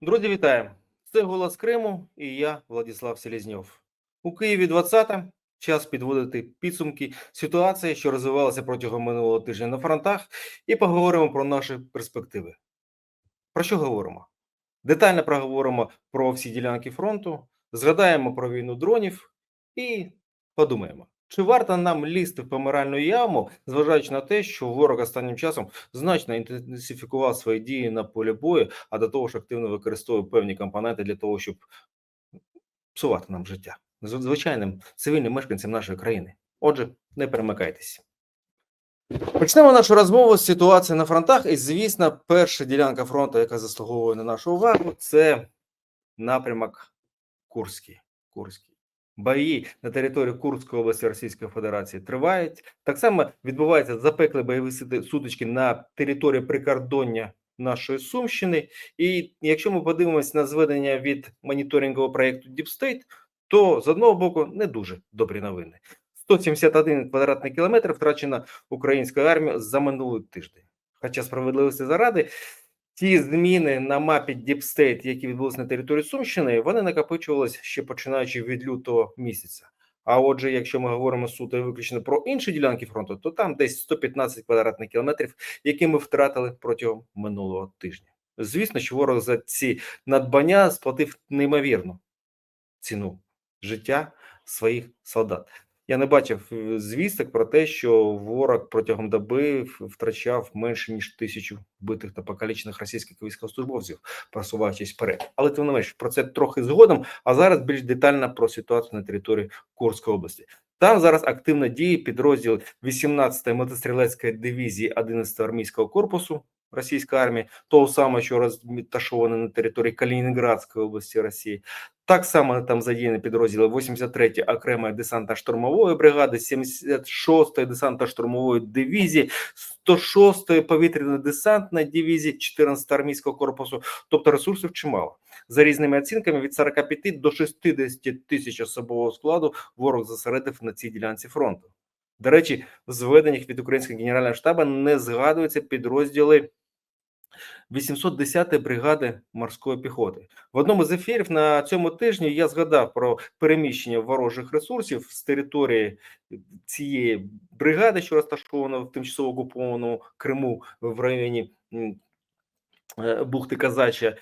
Друзі, вітаю! Це голос Криму і я, Владислав Селезньов. У Києві 20 час підводити підсумки ситуації, що розвивалася протягом минулого тижня на фронтах, і поговоримо про наші перспективи. Про що говоримо? Детально проговоримо про всі ділянки фронту, згадаємо про війну дронів і подумаємо, чи варто нам лізти в помиральну яму, зважаючи на те, що ворог останнім часом значно інтенсифікував свої дії на полі бою, а до того ж активно використовує певні компоненти для того, щоб псувати нам життя звичайним цивільним мешканцям нашої країни. Отже, не перемикайтесь. Почнемо нашу розмову з ситуації на фронтах. І, звісно, перша ділянка фронту, яка заслуговує на нашу увагу, це напрямок Курський. Курський. Бої на території Курської області Російської Федерації тривають. Так само відбуваються запекли бойові сутички на території прикордоння нашої Сумщини. І якщо ми подивимося на зведення від моніторингового проєкту Deep State, то з одного боку не дуже добрі новини. 171 квадратний кілометр втрачено українською армією за минулий тиждень. Хоча справедливості заради, ті зміни на мапі State, які відбулися на території Сумщини, вони накопичувалися ще починаючи від лютого місяця. А отже, якщо ми говоримо суто виключно про інші ділянки фронту, то там десь 115 квадратних кілометрів, які ми втратили протягом минулого тижня. Звісно, що ворог за ці надбання сплатив неймовірну ціну життя своїх солдат. Я не бачив е, звісток про те, що ворог протягом доби втрачав менше ніж тисячу вбитих та покалічених російських військовослужбовців, просуваючись вперед. Але тим не менш про це трохи згодом. А зараз більш детально про ситуацію на території Курської області. Там зараз активно діє підрозділ 18-ї мотострілецької дивізії 11-го армійського корпусу російської армії, того самого, що розташоване на території Калінінградської області Росії. Так само там задіяні підрозділи 83-ї окремої десантно-штурмової бригади, 76-ї десантно-штурмової дивізії, 106-ї повітряної десантної дивізії, 14-го армійського корпусу. Тобто ресурсів чимало. За різними оцінками від 45 до 60 тисяч особового складу ворог зосередив на цій ділянці фронту. До речі, в зведеннях від українського генерального штабу не згадуються підрозділи 810-ї бригади морської піхоти. В одному з ефірів на цьому тижні я згадав про переміщення ворожих ресурсів з території цієї бригади, що розташована в тимчасово окупованому Криму в районі е, бухти Казача.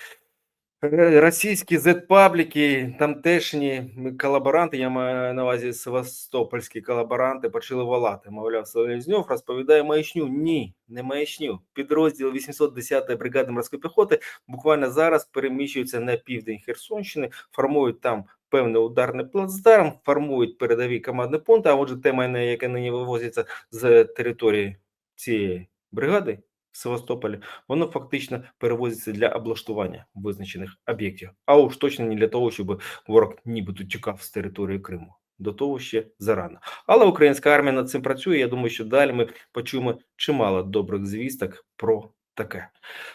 Е, Російські зет-пабліки, тамтешні колаборанти, я маю на увазі севастопольські колаборанти, почали волати. Мовляв, Селезньов розповідає маячню. Ні, не маячню. Підрозділ 810-ї бригади морської піхоти буквально зараз переміщується на південь Херсонщини, формують там певний ударний плацдарм, формують передові командні пункти. А отже, те майно, яке нині вивозиться з території цієї бригади Севастополі, воно фактично перевозиться для облаштування визначених об'єктів, а уж точно не для того, щоб ворог нібито тікав з території Криму. До того ще зарано. Але українська армія над цим працює. Я думаю, що далі ми почуємо чимало добрих звісток про таке.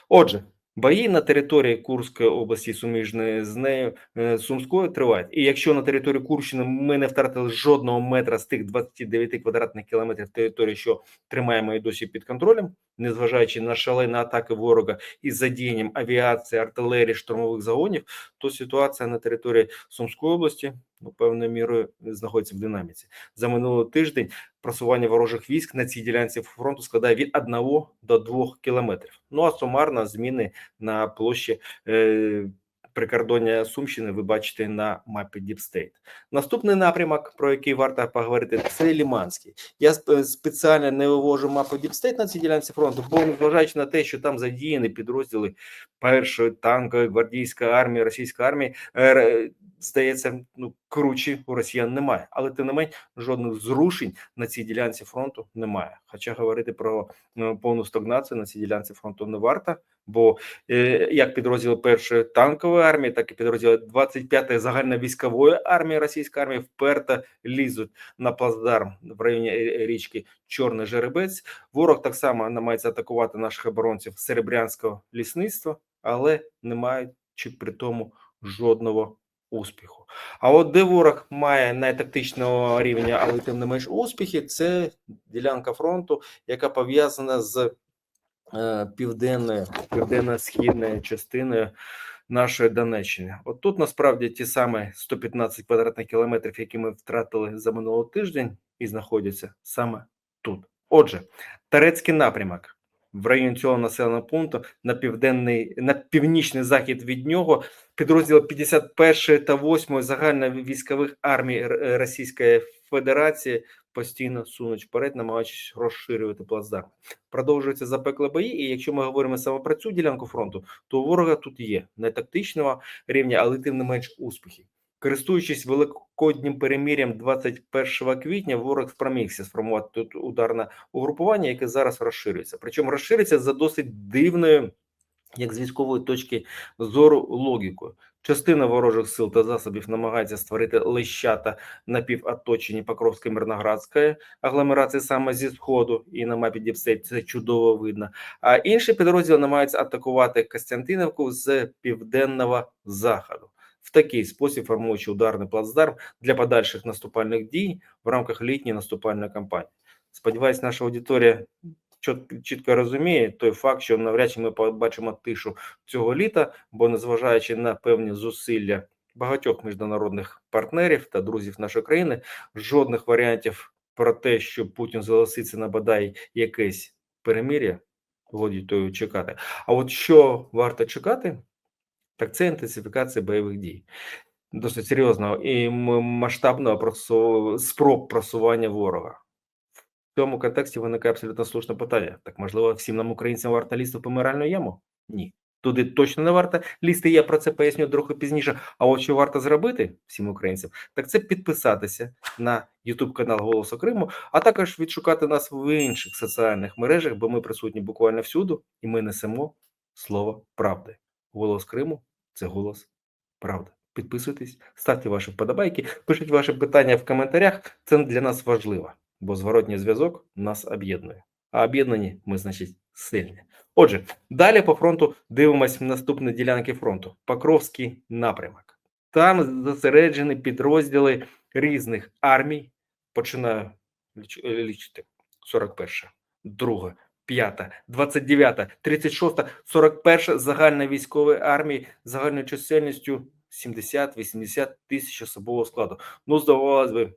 Отже, бої на території Курської області, суміжної з нею е, Сумською, тривають. І якщо на території Курщини ми не втратили жодного метра з тих 29 квадратних кілометрів території, що тримаємо і досі під контролем, незважаючи на шалені атаки ворога із задіянням авіації, артилерії, штурмових загонів, то ситуація на території Сумської області ну, певною мірою знаходиться в динаміці. За минулий тиждень просування ворожих військ на цій ділянці фронту складає від 1 до 2 кілометрів. Ну а сумарно зміни на площі. Е- Прикордоння Сумщини ви бачите на мапі State. Наступний напрямок, про який варто поговорити, це Ліманський. Я спеціально не вивожу мапу State на цій ділянці фронту, бо незважаючи на те, що там задіяні підрозділи першої танкової гвардійської армії, російської армії, е, здається, ну круче у росіян немає. Але тим не менш, жодних зрушень на цій ділянці фронту немає. Хоча говорити про е, повну стагнацію на цій ділянці фронту не варто, бо е, як підрозділи першої танкової армії, так і підрозділи 25-ї загальновійськової армії російської армії вперто лізуть на плацдарм в районі е, річки Чорний Жеребець. Ворог так само намагається атакувати наших оборонців серебрянського лісництва, але не мають чи при тому жодного успіху. А от де ворог має найтактичного рівня, але тим не менш успіхи, це ділянка фронту, яка пов'язана з е, південною, південно-східною частиною нашої Донеччини. От тут насправді ті самі 115 квадратних кілометрів, які ми втратили за минулий тиждень, і знаходяться саме тут. Отже, Тарецький напрямок в районі цього населеного пункту на південний на північний захід від нього підрозділи 51 та 8 загальновійськових армій Російської Федерації постійно сунуть вперед, намагаючись розширювати плацдарм. Продовжуються запекли бої, і якщо ми говоримо саме про цю ділянку фронту, то ворога тут є не тактичного рівня, але тим не менш успіхів. Користуючись великоднім перемір'ям 21 квітня, ворог спромігся сформувати тут ударне угрупування, яке зараз розширюється. Причому розширюється за досить дивною, як з військової точки зору, логікою. Частина ворожих сил та засобів намагається створити лищата напівоточені Покровської Мирноградської агломерації саме зі сходу, і на мапі Діпстейт це чудово видно. А інші підрозділи намагаються атакувати Костянтинівку з південного заходу. В такий спосіб формуючи ударний плацдарм для подальших наступальних дій в рамках літньої наступальної кампанії. Сподіваюсь, наша аудиторія чітко розуміє той факт, що навряд чи ми побачимо тишу цього літа, бо незважаючи на певні зусилля багатьох міжнародних партнерів та друзів нашої країни, жодних варіантів про те, що Путін зголоситься на бодай якесь перемир'я, годі то чекати. А от що варто чекати, так це інтенсифікація бойових дій. Досить серйозного і масштабного спроб просування ворога. В цьому контексті виникає абсолютно слушне питання. Так можливо, всім нам, українцям, варто лізти в помиральну яму? Ні. Туди точно не варто лізти. Я про це поясню трохи пізніше. А от що варто зробити всім українцям, так це підписатися на YouTube канал Голосу Криму, а також відшукати нас в інших соціальних мережах, бо ми присутні буквально всюди, і ми несемо слово правди. Голос Криму це голос правди. Підписуйтесь, ставте ваші вподобайки, пишіть ваші питання в коментарях. Це для нас важливо, бо зворотній зв'язок нас об'єднує. А об'єднані ми, значить, сильні. Отже, далі по фронту дивимось наступні ділянки фронту. Покровський напрямок. Там зосереджені підрозділи різних армій. Починаю ліч- лічити. 41, 2, 5, 29, 36, 41 загальна військової армії загальною чисельністю 70-80 тисяч особового складу. Ну, здавалось би,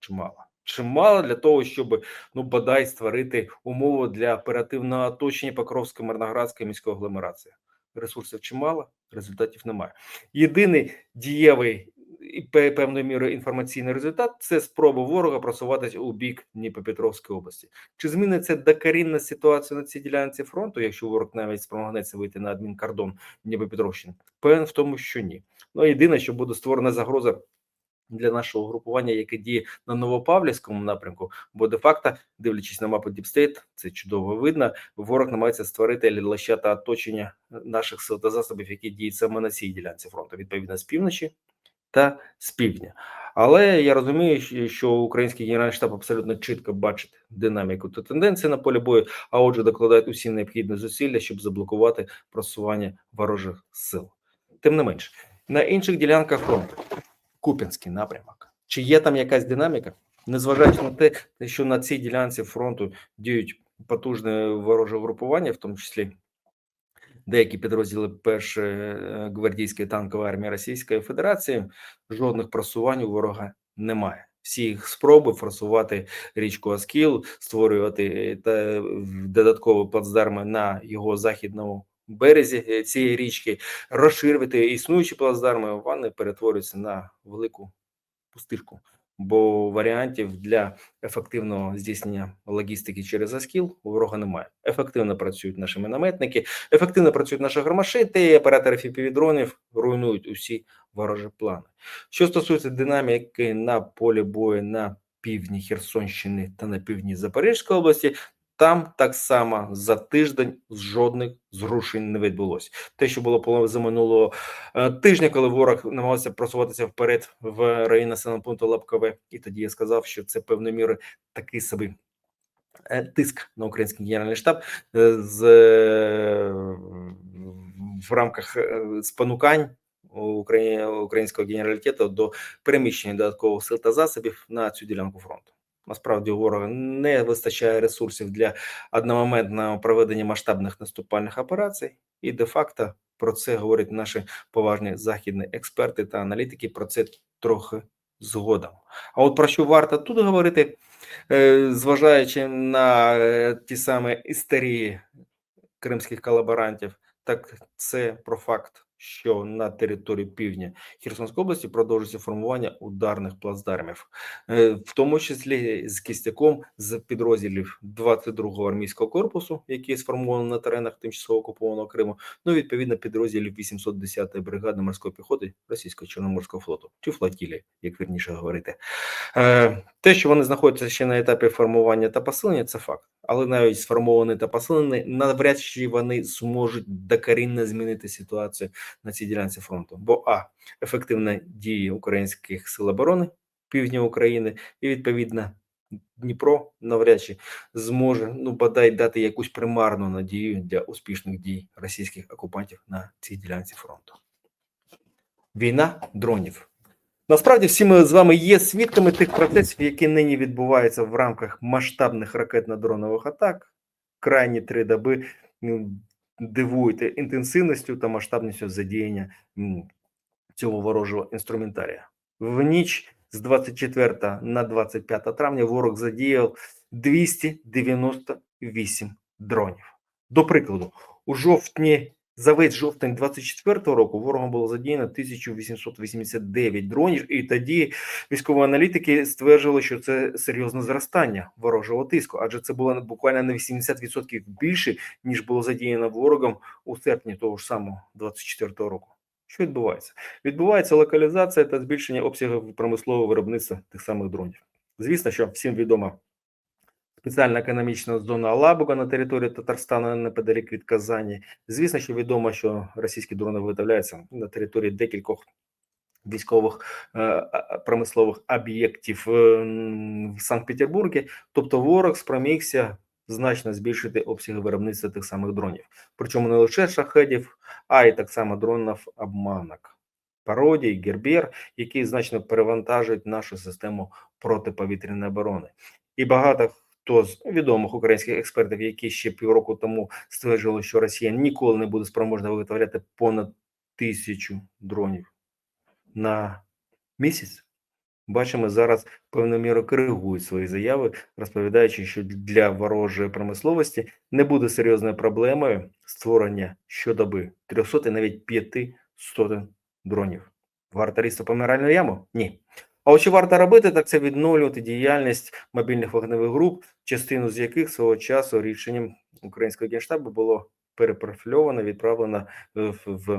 чимало. Чимало для того, щоб ну бодай створити умови для оперативного оточення Покровської Мирноградської міської агломерації. Ресурсів чимало, результатів немає. Єдиний дієвий і певною мірою інформаційний результат це спроба ворога просуватись у бік Дніпропетровської області. Чи зміниться докорінна ситуація на цій ділянці фронту, якщо ворог навіть спромагнеться вийти на адмінкордон Дніпропетровщини? Певен в тому, що ні. Ну єдине, що буде створена загроза для нашого групування, яке діє на Новопавлівському напрямку, бо де-факто, дивлячись на мапу Діпстейт, це чудово видно. Ворог намагається створити лощата оточення наших сил та засобів, які діють саме на цій ділянці фронту, відповідно з півночі та з півдня. Але я розумію, що український генеральний штаб абсолютно чітко бачить динаміку та тенденції на полі бою, а отже, докладають усі необхідні зусилля, щоб заблокувати просування ворожих сил. Тим не менш, на інших ділянках фронту Куп'янський напрямок. Чи є там якась динаміка? Незважаючи на те, що на цій ділянці фронту діють потужне вороже групування, в тому числі деякі підрозділи першої е, гвардійської танкової армії Російської Федерації, жодних просувань у ворога немає. Всі їх спроби форсувати річку Аскіл, створювати е, та додаткові плацдарми на його західному березі е, цієї річки, розширювати існуючі плацдарми, вони перетворюються на велику пустишку. Бо варіантів для ефективного здійснення логістики через Аскіл у ворога немає. Ефективно працюють наші мінометники, ефективно працюють наші громашити, і оператори фіпівідронів руйнують усі ворожі плани. Що стосується динаміки на полі бою на півдні Херсонщини та на півдні Запорізької області, там так само за тиждень жодних зрушень не відбулося. Те, що було за минулого е, тижня, коли ворог намагався просуватися вперед в районі населеного пункту Лапкове, і тоді я сказав, що це певною мірою такий собі е, тиск на український генеральний штаб е, з в рамках спонукань Украї- українського генералітету до переміщення додаткових сил та засобів на цю ділянку фронту. Насправді у ворога не вистачає ресурсів для одномоментного проведення масштабних наступальних операцій, і де-факто Про це говорять наші поважні західні експерти та аналітики. Про це трохи згодом. А от про що варто тут говорити, Е, зважаючи на е, ті самі істерії кримських колаборантів, так це про факт, що на території півдня Херсонської області продовжується формування ударних плацдармів, е, в тому числі з кістяком з підрозділів 22-го армійського корпусу, який сформований на теренах тимчасово окупованого Криму, ну відповідно підрозділів 810-ї бригади морської піхоти Російського Чорноморського флоту чи флотілії, як вірніше говорити. Е, Те, що вони знаходяться ще на етапі формування та посилення, це факт. Але навіть сформовані та посилені, навряд чи вони зможуть докорінно змінити ситуацію на цій ділянці фронту. Бо а ефективна дії українських сил оборони півдня України і відповідно Дніпро навряд чи зможе ну бодай дати якусь примарну надію для успішних дій російських окупантів на цій ділянці фронту. Війна дронів. Насправді всі ми з вами є свідками тих процесів, які нині відбуваються в рамках масштабних ракетно-дронових атак. Крайні три доби дивують інтенсивністю та масштабністю задіяння цього ворожого інструментарія. В ніч з 24 на 25 травня ворог задіяв 298 дронів. До прикладу, у жовтні за весь жовтень 24-го року ворогом було задіяно 1889 дронів, і тоді військові аналітики стверджували, що це серйозне зростання ворожого тиску, адже це було буквально на 80% більше, ніж було задіяно ворогом у серпні того ж самого 24-го року. Що відбувається? Відбувається локалізація та збільшення обсягів промислового виробництва тих самих дронів. Звісно, що всім відома спеціальна економічна зона Алабуга на території Татарстану неподалік від Казані. Звісно, що відомо, що російські дрони виготовляються на території декількох військових е, промислових об'єктів е, в Санкт-Петербургі. Тобто ворог спромігся значно збільшити обсяги виробництва тих самих дронів. Причому не лише шахедів, а й так само дронів обманок. Пародій, Гербер, які значно перевантажують нашу систему протиповітряної оборони. І багато хто з відомих українських експертів, які ще півроку тому стверджували, що Росія ніколи не буде спроможна виготовляти понад тисячу дронів на місяць. Бачимо, зараз певною мірою коригують свої заяви, розповідаючи, що для ворожої промисловості не буде серйозною проблемою створення щодоби 300 і навіть 500 дронів. Варто різти помиральну яму? Ні. А от що варто робити, так це відновлювати діяльність мобільних вогневих груп, частину з яких свого часу рішенням українського генштабу було перепрофільовано, відправлено в, в,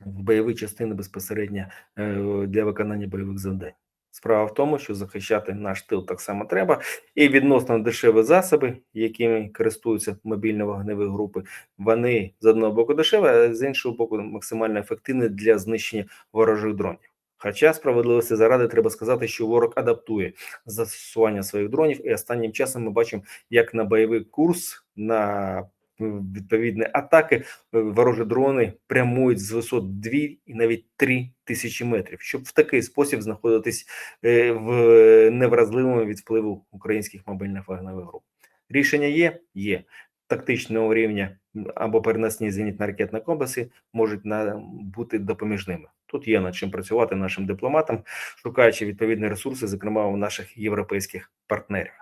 в бойові частини безпосередньо е, для виконання бойових завдань. Справа в тому, що захищати наш тил так само треба, і відносно дешеві засоби, якими користуються мобільні вогневі групи, вони з одного боку дешеві, а з іншого боку максимально ефективні для знищення ворожих дронів. Хоча справедливості заради треба сказати, що ворог адаптує застосування своїх дронів, і останнім часом ми бачимо, як на бойовий курс на відповідні атаки е, ворожі дрони прямують з висот 2 і навіть 3 тисячі метрів, щоб в такий спосіб знаходитись е, в невразливому від впливу українських мобільних вогневих груп. Рішення є? Є. Тактичного рівня або переносні зенітно-ракетні комплекси можуть бути допоміжними. Тут є над чим працювати нашим дипломатам, шукаючи відповідні ресурси, зокрема у наших європейських партнерів.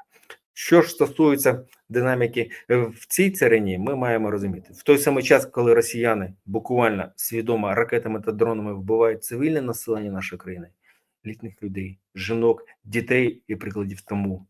Що ж стосується динаміки е, в цій царині, ми маємо розуміти в той самий час, коли росіяни буквально свідомо ракетами та дронами вбивають цивільне населення нашої країни, літніх людей, жінок, дітей і прикладів тому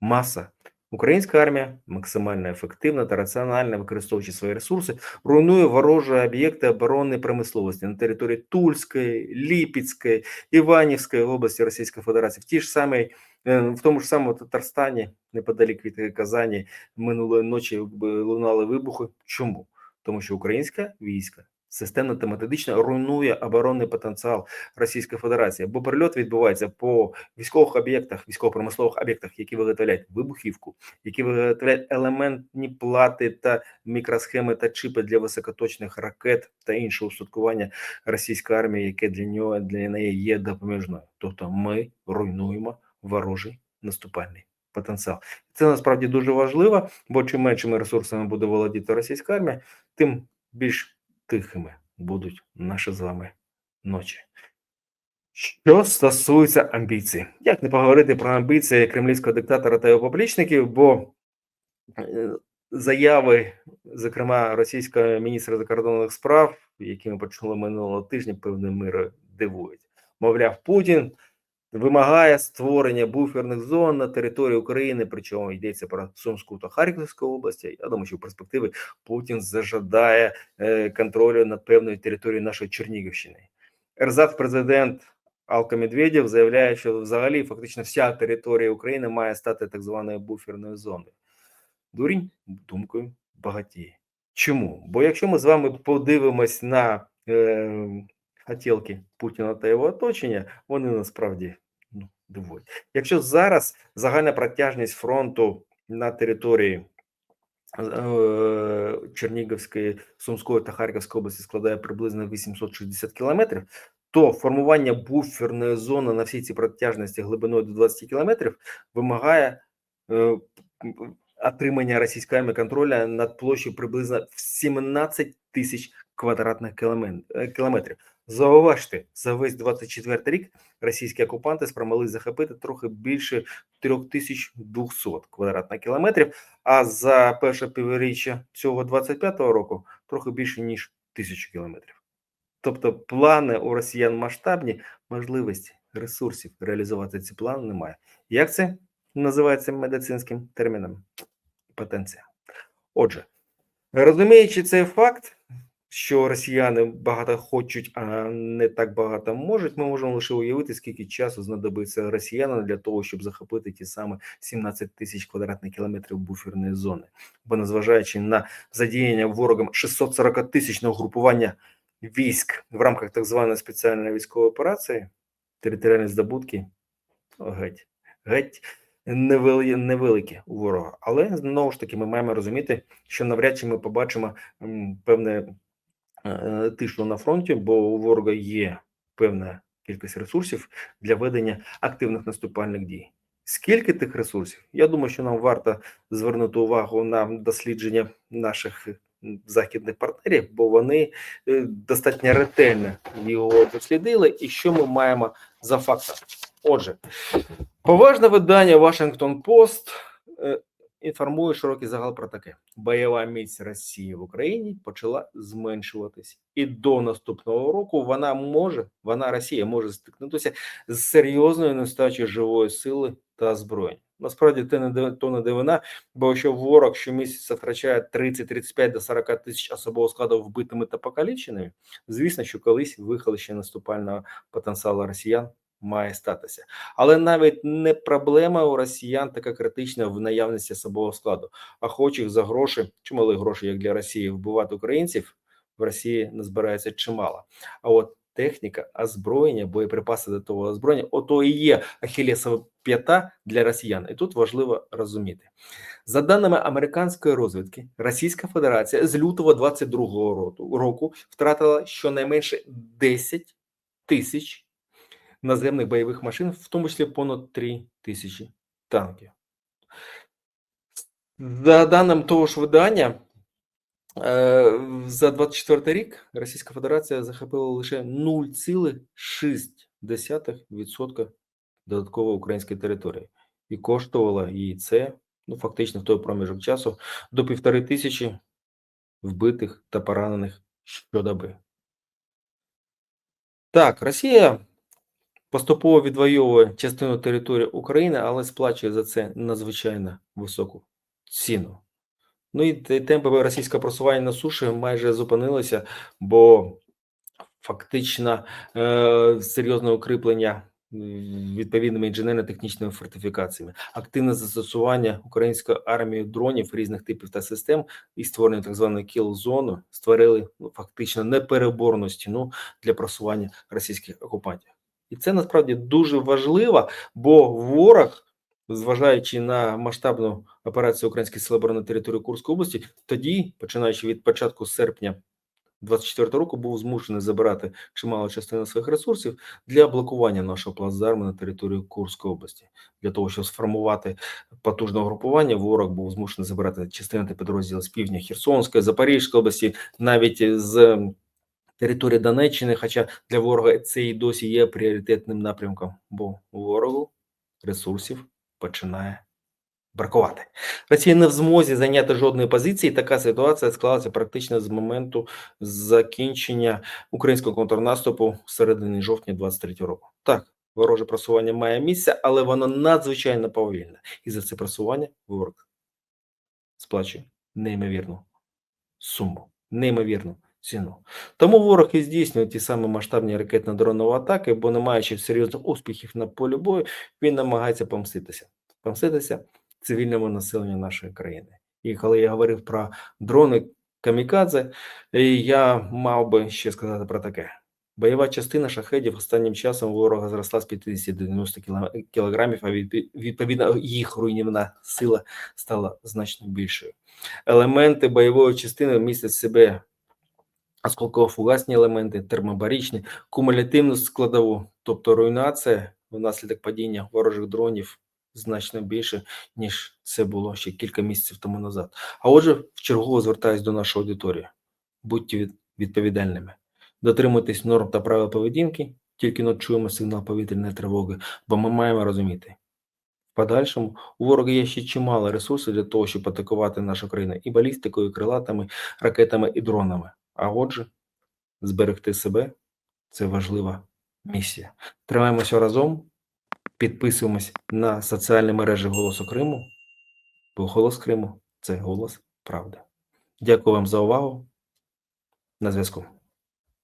маса. Українська армія максимально ефективно та раціонально використовуючи свої ресурси, руйнує ворожі об'єкти оборонної промисловості на території Тульської, Ліпецької, Іванівської області Російської Федерації, в ті ж самій, е, в тому ж самому Татарстані, неподалік від Казані, минулої ночі лунали вибухи. Чому? Тому що українська війська системно та методично руйнує оборонний потенціал Російської Федерації, бо прильот відбувається по військових об'єктах, військово-промислових об'єктах, які виготовляють вибухівку, які виготовляють елементні плати та мікросхеми та чипи для високоточних ракет та іншого устаткування російської армії, яке для нього для неї є допоміжною. Тобто ми руйнуємо ворожий наступальний потенціал. Це насправді дуже важливо, бо чим меншими ресурсами буде володіти російська армія, тим більш тихими будуть наші з вами ночі. Що стосується амбіцій, як не поговорити про амбіції кремлівського диктатора та його поплічників, бо е, заяви, зокрема російського міністра закордонних справ, які ми почули минулого тижня, певною мірою дивують. Мовляв, Путін вимагає створення буферних зон на території України, причому йдеться про Сумську та Харківську області. Я думаю, що в перспективі Путін зажадає е, контролю над певною територією нашої Чернігівщини. Ерзац президент Алка Медведєв заявляє, що взагалі фактично вся територія України має стати так званою буферною зоною. Дурінь думкою багатіє. Чому? Бо якщо ми з вами подивимось на е, хотілки Путіна та його оточення, вони насправді ну, дивують. Якщо зараз загальна протяжність фронту на території е, Чернігівської, Сумської та Харківської області складає приблизно 860 кілометрів, то формування буферної зони на всій цій протяжності глибиною до 20 кілометрів вимагає е, отримання російської армії контроля над площею приблизно в 17 тисяч квадратних е, кілометрів. Зауважте, за весь 24 рік російські окупанти спромогли захопити трохи більше 3200 квадратних кілометрів, а за перше півріччя цього 25-го року трохи більше ніж тисячу кілометрів. Тобто плани у росіян масштабні, можливості ресурсів реалізувати ці плани немає. Як це називається медицинським терміном? Потенція. Отже, розуміючи цей факт, що росіяни багато хочуть, а не так багато можуть, ми можемо лише уявити, скільки часу знадобиться росіянам для того, щоб захопити ті саме 17 тисяч квадратних кілометрів буферної зони. Бо незважаючи на задіяння ворогом 640 тисячного групування військ в рамках так званої спеціальної військової операції, територіальні здобутки геть, геть невели- невеликі у ворога. Але знову ж таки, ми маємо розуміти, що навряд чи ми побачимо певне тишу на фронті, бо у ворога є певна кількість ресурсів для ведення активних наступальних дій. Скільки тих ресурсів? Я думаю, що нам варто звернути увагу на дослідження наших західних партнерів, бо вони е, достатньо ретельно його дослідили. І що ми маємо за фактом? Отже, поважне видання Washington Post е, інформує широкий загал про таке: бойова міць Росії в Україні почала зменшуватись, і до наступного року вона може, вона Росія може стикнутися з серйозною нестачею живої сили та озброєння. Насправді те не то не дивина, бо якщо ворог щомісяця втрачає 30, 35 до 40 тисяч особового складу вбитими та покаліченими, звісно, що колись вихолощення наступального потенціалу росіян має статися. Але навіть не проблема у росіян така критична в наявності особового складу. А охочих за гроші, чимали гроші, як для Росії, вбивати українців в Росії не збирається чимало. А от техніка, озброєння, боєприпаси до того озброєння, ото і є ахілесова п'ята для росіян. І тут важливо розуміти. За даними американської розвідки, Російська Федерація з лютого 22-го року, року втратила щонайменше 10 тисяч наземних бойових машин, в тому числі понад 3 тисячі танків. За даним того ж видання, е, за 24 рік Російська Федерація захопила лише 0,6% додаткової української території. І коштувало їй це, ну фактично в той проміжок часу, до півтори тисячі вбитих та поранених щодоби. Так, Росія поступово відвоює частину території України, але сплачує за це надзвичайно високу ціну. Ну і те- темпи російського просування на суші майже зупинилися, бо фактично е, серйозне укріплення відповідними інженерно-технічними фортифікаціями, активне застосування української армії дронів різних типів та систем і створення так званої кіл-зони створили ну, фактично непереборну стіну для просування російських окупантів. І це насправді дуже важливо, бо ворог, зважаючи на масштабну операцію українських сил оборони на території Курської області, тоді, починаючи від початку серпня 24 року був змушений забирати чималу частину своїх ресурсів для блокування нашого плацдарму на території Курської області. Для того, щоб сформувати потужне групування, ворог був змушений забирати частини та з півдня Херсонської, Запорізької області, навіть з території Донеччини. Хоча для ворога це і досі є пріоритетним напрямком, бо ворогу ресурсів починає бракувати. Росія не в змозі зайняти жодної позиції. Така ситуація склалася практично з моменту закінчення українського контрнаступу в середині жовтня 23 року. Так, вороже просування має місце, але воно надзвичайно повільне. І за це просування ворог сплачує неймовірну суму, неймовірну ціну. Тому ворог і здійснює ті самі масштабні ракетно-дронові атаки, бо не маючи серйозних успіхів на полі бою, він намагається помститися. Помститися цивільному населенню нашої країни. І коли я говорив про дрони камікадзе, е, я мав би ще сказати про таке. Бойова частина шахедів останнім часом ворога зросла з 50 до 90 кіло- кілограмів, а відповідно їх руйнівна сила стала значно більшою. Елементи бойової частини містять в себе осколково-фугасні елементи, термобарічні, кумулятивну складову, тобто руйнація внаслідок падіння ворожих дронів значно більше, ніж це було ще кілька місяців тому назад. А отже, вчергово звертаюсь до нашої аудиторії. Будьте відповідальними, дотримуйтесь норм та правил поведінки, тільки но чуємо сигнал повітряної тривоги, бо ми маємо розуміти. В подальшому у ворога є ще чимало ресурсів для того, щоб атакувати нашу країну і балістикою, і крилатами, ракетами і дронами. А отже, зберегти себе це важлива місія. Тримаємося разом, підписуємось на соціальні мережі Голосу Криму, бо голос Криму це голос правди. Дякую вам за увагу. На зв'язку.